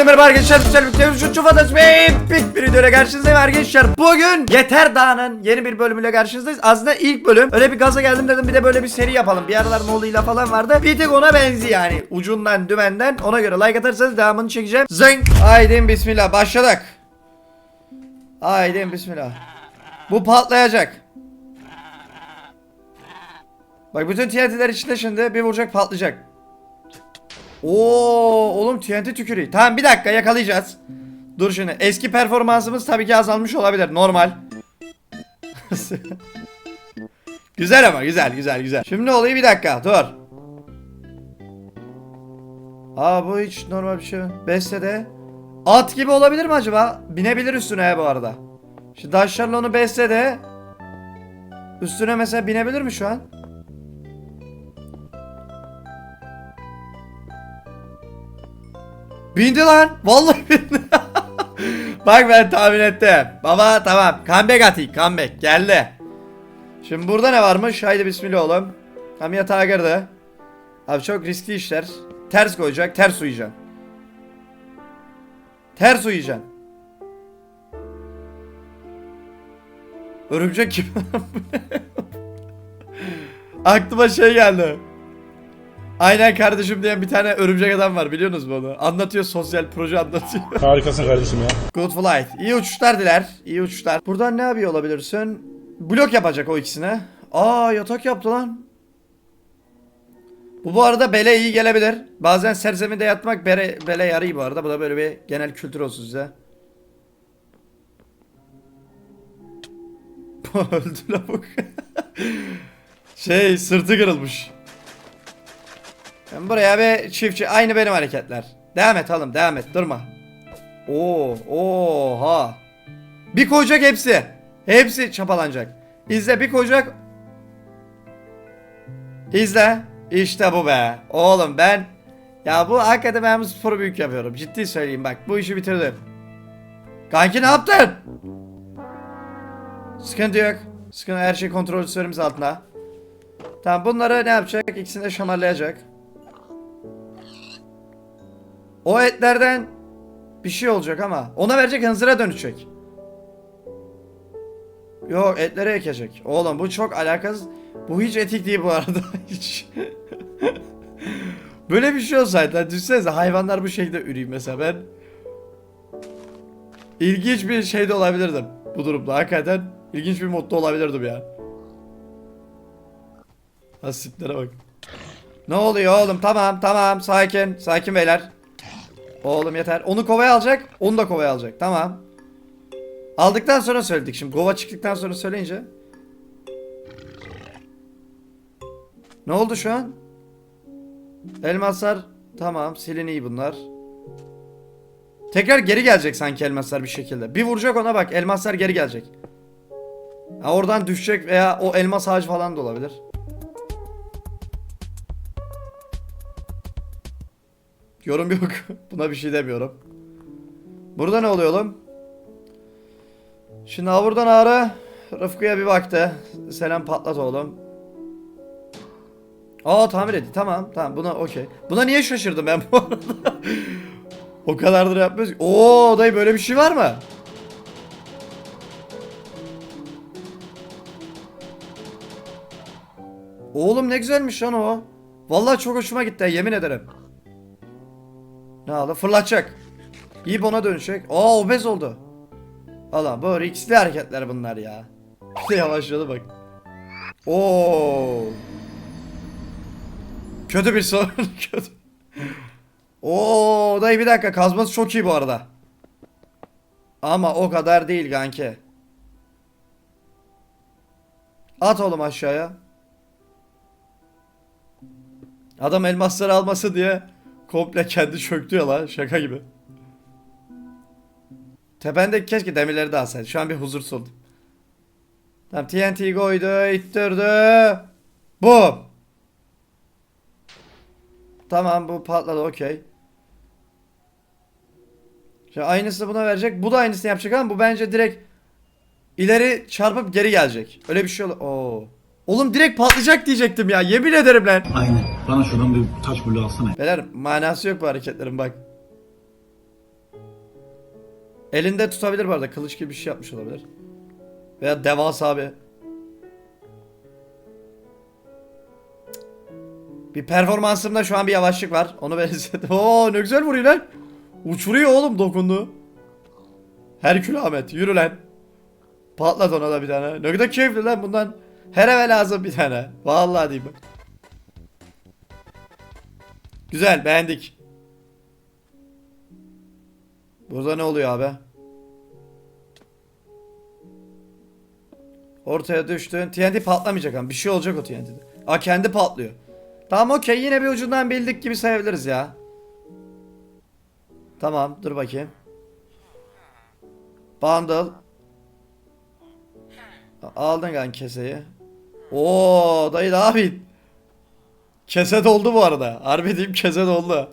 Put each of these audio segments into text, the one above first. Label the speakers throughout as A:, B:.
A: Hepinize merhaba arkadaşlar. Güzel bir televizyon çufatası ve epik bir videoyla karşınızdayım arkadaşlar. Bugün Yeter Dağı'nın yeni bir bölümüyle karşınızdayız. Aslında ilk bölüm. Öyle bir gaza geldim dedim bir de böyle bir seri yapalım. Bir aralar Nolu'yla falan vardı. Bir tek ona benziyor yani. Ucundan dümenden. Ona göre like atarsanız devamını çekeceğim. Zing. Haydi bismillah başladık. Haydi bismillah. Bu patlayacak. Bak bütün TNT'ler içinde şimdi bir vuracak patlayacak. Oo oğlum TNT tükürüğü. Tamam bir dakika yakalayacağız. Dur şimdi. Eski performansımız tabii ki azalmış olabilir. Normal. güzel ama güzel güzel güzel. Şimdi oluyor bir dakika dur. Aa bu hiç normal bir şey. Bestede. At gibi olabilir mi acaba? Binebilir üstüne bu arada. Şu Daşlarla onu beslede. Üstüne mesela binebilir mi şu an? Bindi lan. Vallahi bindi. Bak ben tahmin ettim. Baba tamam. Comeback atayım. Comeback. Geldi. Şimdi burada ne varmış? Haydi bismillah oğlum. Tam yatağa girdi. Abi çok riskli işler. Ters koyacak. Ters uyuyacaksın. Ters uyuyacaksın. Örümcek kim? Aklıma şey geldi. Aynen kardeşim diyen bir tane örümcek adam var biliyorsunuz mu onu? Anlatıyor sosyal proje anlatıyor.
B: Harikasın kardeşim ya.
A: Good flight. İyi uçuşlar diler. İyi uçuşlar. Buradan ne yapıyor olabilirsin? Blok yapacak o ikisine. Aa yatak yaptı lan. Bu bu arada bele iyi gelebilir. Bazen serzemide yatmak bere, bele yarıyor bu arada. Bu da böyle bir genel kültür olsun size. Öldü lavuk. şey sırtı kırılmış. Ben buraya bir çiftçi aynı benim hareketler. Devam et oğlum devam et durma. Oo, oha. Bir koyacak hepsi. Hepsi çapalanacak. İzle bir koyacak. İzle. İşte bu be. Oğlum ben ya bu hakikaten ben sporu büyük yapıyorum. Ciddi söyleyeyim bak bu işi bitirdim. Kanki ne yaptın? Sıkıntı yok. Sıkıntı her şey kontrolsüzlerimiz altında. Tamam bunları ne yapacak? İkisini de şamarlayacak. O etlerden bir şey olacak ama ona verecek hınzıra dönüşecek. Yok etlere ekecek. Oğlum bu çok alakasız. Bu hiç etik değil bu arada. hiç. Böyle bir şey olsaydı lan hayvanlar bu şekilde üreyim mesela ben. İlginç bir şey de olabilirdim bu durumda. Hakikaten ilginç bir modda olabilirdim ya. Hasitlere bak. Ne oluyor oğlum? Tamam tamam sakin. Sakin beyler. Oğlum yeter. Onu kovaya alacak. Onu da kovaya alacak. Tamam. Aldıktan sonra söyledik. Şimdi kova çıktıktan sonra söyleyince. Ne oldu şu an? Elmaslar. Tamam. Silin iyi bunlar. Tekrar geri gelecek sanki elmaslar bir şekilde. Bir vuracak ona bak. Elmaslar geri gelecek. Ha, oradan düşecek veya o elmas ağacı falan da olabilir. Yorum yok. Buna bir şey demiyorum. Burada ne oluyor oğlum? Şimdi ha buradan ağrı Rıfkı'ya bir baktı. Selam patlat oğlum. Aa tamir etti. Tamam tamam buna okey. Buna niye şaşırdım ben bu arada? o kadardır yapmıyoruz. Oo dayı böyle bir şey var mı? Oğlum ne güzelmiş lan o. Vallahi çok hoşuma gitti yemin ederim. Ne aldı? Fırlatacak. İyi bona dönecek. Aa obez oldu. Allah bu riskli hareketler bunlar ya. Yavaşladı bak. Oo. Kötü bir sorun. Kötü. Oo dayı bir dakika kazması çok iyi bu arada. Ama o kadar değil kanki. At oğlum aşağıya. Adam elmasları alması diye komple kendi çöktü ya lan şaka gibi. Tependeki keşke demirleri de alsaydı. Şu an bir huzursuz oldum. Tamam TNT koydu, ittirdi. Bu. Tamam bu patladı okey. Şimdi aynısını buna verecek. Bu da aynısını yapacak ama bu bence direkt ileri çarpıp geri gelecek. Öyle bir şey ol. Oo. Oğlum direkt patlayacak diyecektim ya. Yemin ederim lan.
C: Aynen. Bana şuradan bir taş bulu alsana.
A: Beyler manası yok bu hareketlerin bak. Elinde tutabilir bu arada. Kılıç gibi bir şey yapmış olabilir. Veya devasa abi. Bir performansımda şu an bir yavaşlık var. Onu ben hissettim. Oo ne güzel vuruyor lan. Uçuruyor oğlum dokundu. Herkül Ahmet yürü lan. Patlat ona da bir tane. Ne kadar keyifli lan bundan. Her eve lazım bir tane. Vallahi diyeyim. Güzel beğendik. Burada ne oluyor abi? Ortaya düştün. TNT patlamayacak ama bir şey olacak o TNT'de. Aa kendi patlıyor. Tamam okey yine bir ucundan bildik gibi sayabiliriz ya. Tamam dur bakayım. Bundle. Aldın kan keseyi. Oo dayı ne yapayım? Kese doldu bu arada. Harbi diyeyim kese doldu.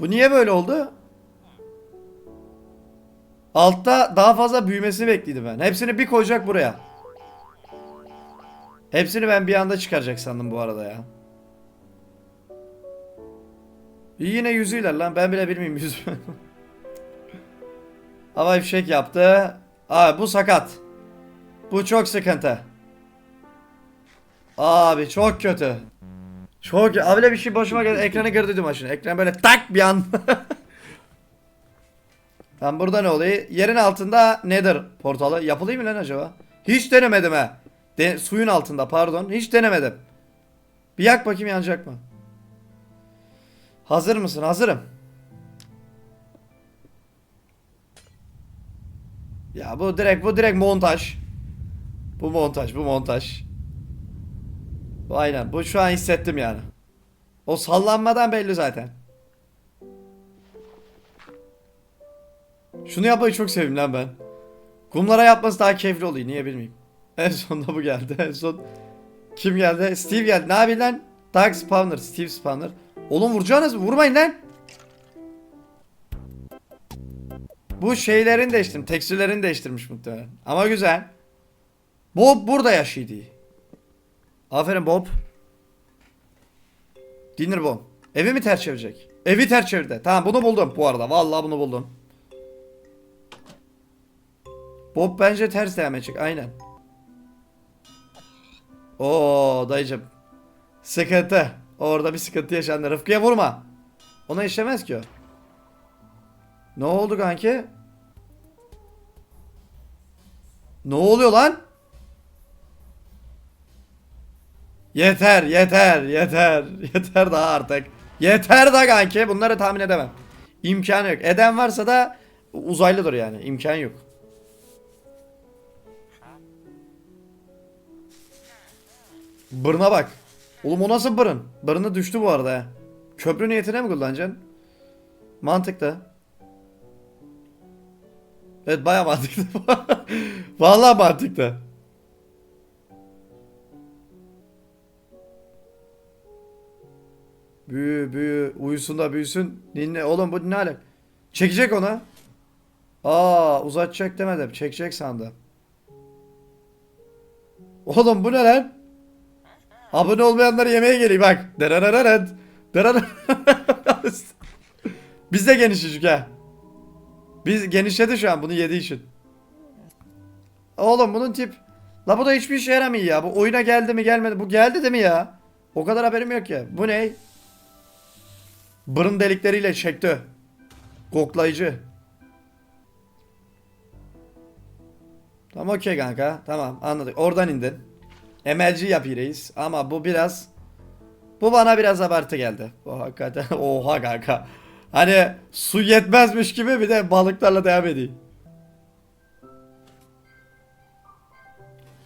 A: Bu niye böyle oldu? Altta daha fazla büyümesini bekliyordum ben. Hepsini bir koyacak buraya. Hepsini ben bir anda çıkaracak sandım bu arada ya. İyi Yine yüzüyle lan ben bile bilmiyorum yüzümü. Hava fişek yaptı. Abi bu sakat. Bu çok sıkıntı. Abi çok kötü. Çok öyle bir şey başıma geldi. Ekranı kırdıydım maşını. Ekran böyle tak bir an. Tam burada ne oluyor? Yerin altında nedir portalı? Yapılayım mı lan acaba? Hiç denemedim ha. De- suyun altında pardon. Hiç denemedim. Bir yak bakayım yanacak mı? Hazır mısın? Hazırım. Ya bu direkt bu direkt montaj. Bu montaj, bu montaj. Aynen. Bu şu an hissettim yani. O sallanmadan belli zaten. Şunu yapmayı çok sevdim lan ben. Kumlara yapması daha keyifli oluyor. Niye bilmeyeyim. En sonunda bu geldi. En son kim geldi? Steve geldi. Ne yapayım lan? Doug Spawner. Steve Spawner. Oğlum vuracaksınız mı? Vurmayın lan. Bu şeylerini değiştirdim. Tekstürlerini değiştirmiş muhtemelen. Ama güzel. Bob burada yaşıyordu. Aferin Bob. Dinner Bomb. Evi mi ters çevirecek? Evi ters çevirdi. Tamam bunu buldum bu arada. Vallahi bunu buldum. Bob bence ters devam edecek. Aynen. Oo dayıcım. Sıkıntı. Orada bir sıkıntı yaşandı. Rıfkı'ya vurma. Ona işlemez ki o. Ne oldu kanki? Ne oluyor lan? Yeter, yeter, yeter. Yeter daha artık. Yeter da kanki. Bunları tahmin edemem. İmkanı yok. Eden varsa da uzaylıdır yani. İmkan yok. Bırına bak. Oğlum o nasıl bırın? Bırını düştü bu arada. ha. Köprü niyetine mi kullanacaksın? Mantıklı. Evet baya mantıklı. Vallahi mantıklı. Büyü büyü uyusun da büyüsün. Ninne oğlum bu ne alak? Çekecek onu. Aa uzatacak demedim. Çekecek sandım. Oğlum bu ne lan? Abone olmayanlar yemeğe geliyor bak. Derereret. Derereret. Biz de genişledik ha. Biz genişledi şu an bunu yediği için. Oğlum bunun tip. La bu da hiçbir işe yaramıyor ya. Bu oyuna geldi mi gelmedi. Bu geldi değil mi ya? O kadar haberim yok ya. Bu ne? Burun delikleriyle çekti. Koklayıcı. Tamam okey kanka. Tamam anladık. Oradan indin. MLG yapıyor. Ama bu biraz... Bu bana biraz abartı geldi. Bu hakikaten. Oha kanka. Hani su yetmezmiş gibi bir de balıklarla devam edeyim.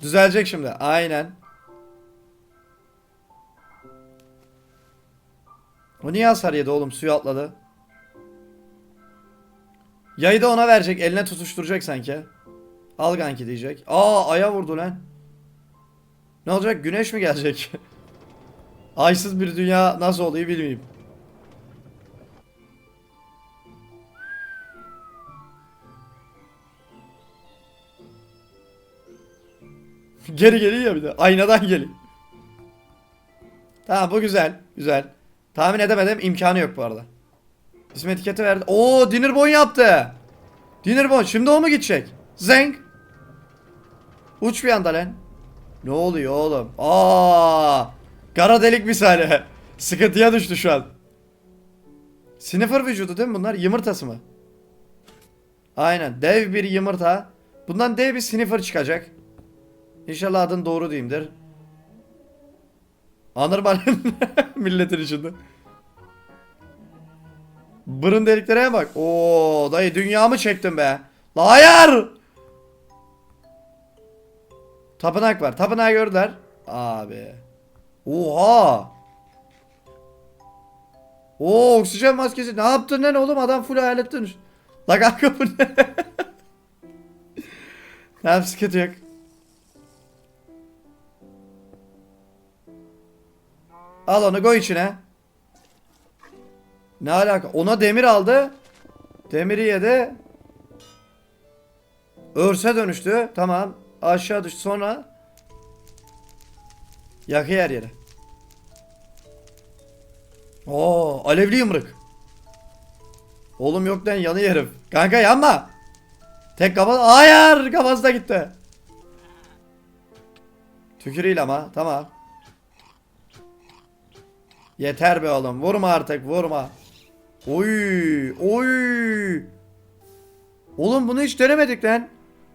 A: Düzelecek şimdi. Aynen. O niye hasar yedi oğlum? Suyu atladı. Yayı da ona verecek. Eline tutuşturacak sanki. Al kanki diyecek. Aa aya vurdu lan. Ne olacak? Güneş mi gelecek? Aysız bir dünya nasıl oluyor bilmiyorum. Geri geliyor ya bir de. Aynadan geliyor. Tamam bu güzel. Güzel. Tahmin edemedim. imkanı yok bu arada. İsim etiketi verdi. Oo Dinnerbone yaptı. Dinnerbone şimdi o mu gidecek? Zeng. Uç bir anda lan. Ne oluyor oğlum? Aa! Kara delik misali. Sıkıntıya düştü şu an. Sniffer vücudu değil mi bunlar? Yumurtası mı? Aynen. Dev bir yumurta. Bundan dev bir sniffer çıkacak. İnşallah adın doğru diyeyimdir. Anırman milletin içinde. Burun deliklere bak. Oo dayı dünyamı çektim be. La hayır. Tapınak var. Tapınağı gördüler. Abi. Oha. Oo oksijen maskesi. Ne yaptın lan oğlum? Adam full hayalet dönüş. La kanka bu ne? Tamam sıkıntı yok. Al onu koy içine. Ne alaka? Ona demir aldı. Demiri yedi. Örse dönüştü. Tamam. Aşağı düştü. Sonra yakıyor her yeri. Oo, alevli yumruk. Oğlum yok lan yanı herif. Kanka yanma. Tek kafa. Hayır kafası da gitti. Tükürüyle ama tamam. Yeter be oğlum. Vurma artık vurma. Oy oy. Oğlum bunu hiç denemedik lan.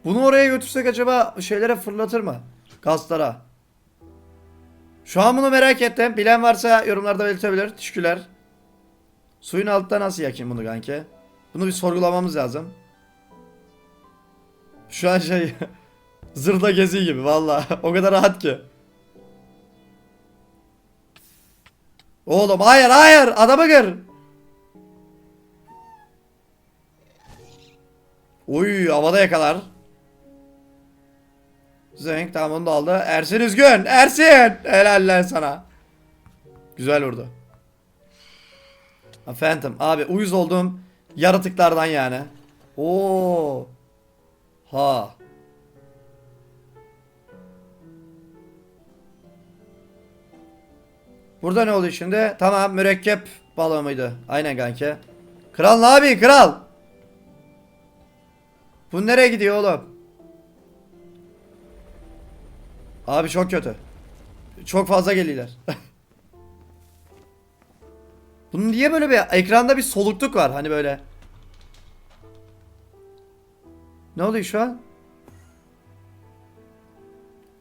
A: Bunu oraya götürsek acaba şeylere fırlatır mı? Kaslara. Şu an bunu merak ettim. Bilen varsa yorumlarda belirtebilir. Teşekkürler. Suyun altında nasıl yakayım bunu kanki? Bunu bir sorgulamamız lazım. Şu an şey zırda gezi gibi valla. o kadar rahat ki. Oğlum hayır hayır adamı kır. Uy havada yakalar. Zenk tamam onu da aldı. Ersin üzgün. Ersin. Helal lan sana. Güzel vurdu. Ha, Phantom. Abi uyuz olduğum yaratıklardan yani. Oo. Ha. Burada ne oluyor şimdi? Tamam mürekkep balığı mıydı? Aynen kanki. Kral ne abi kral? Bu nereye gidiyor oğlum? Abi çok kötü. Çok fazla geliyorlar. Bunun niye böyle bir ekranda bir solukluk var hani böyle. Ne oluyor şu an?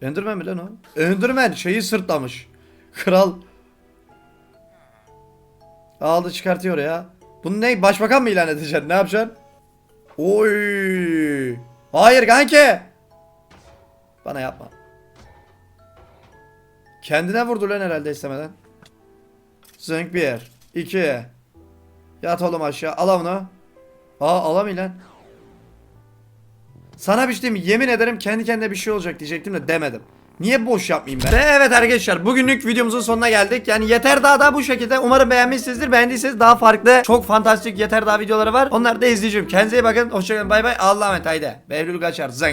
A: Enderman mi lan o? Enderman şeyi sırtlamış. Kral. Aldı çıkartıyor ya. Bunu ne? Başbakan mı ilan edeceksin? Ne yapacaksın? Oy. Hayır kanki. Bana yapma. Kendine vurdu lan herhalde istemeden. Zınk bir. iki. Yat oğlum aşağı. Al onu. Aa alamıyor lan. Sana bir şey diyeyim mi? Yemin ederim kendi kendine bir şey olacak diyecektim de demedim. Niye boş yapmayayım ben? Ve evet arkadaşlar bugünlük videomuzun sonuna geldik. Yani Yeter Dağ da bu şekilde. Umarım beğenmişsinizdir. Beğendiyseniz daha farklı çok fantastik Yeter Dağ videoları var. Onları da izleyeceğim. Kendinize iyi bakın. Hoşçakalın. Bay bay. Allah'a emanet. Haydi. Behlül kaçar. Zeng.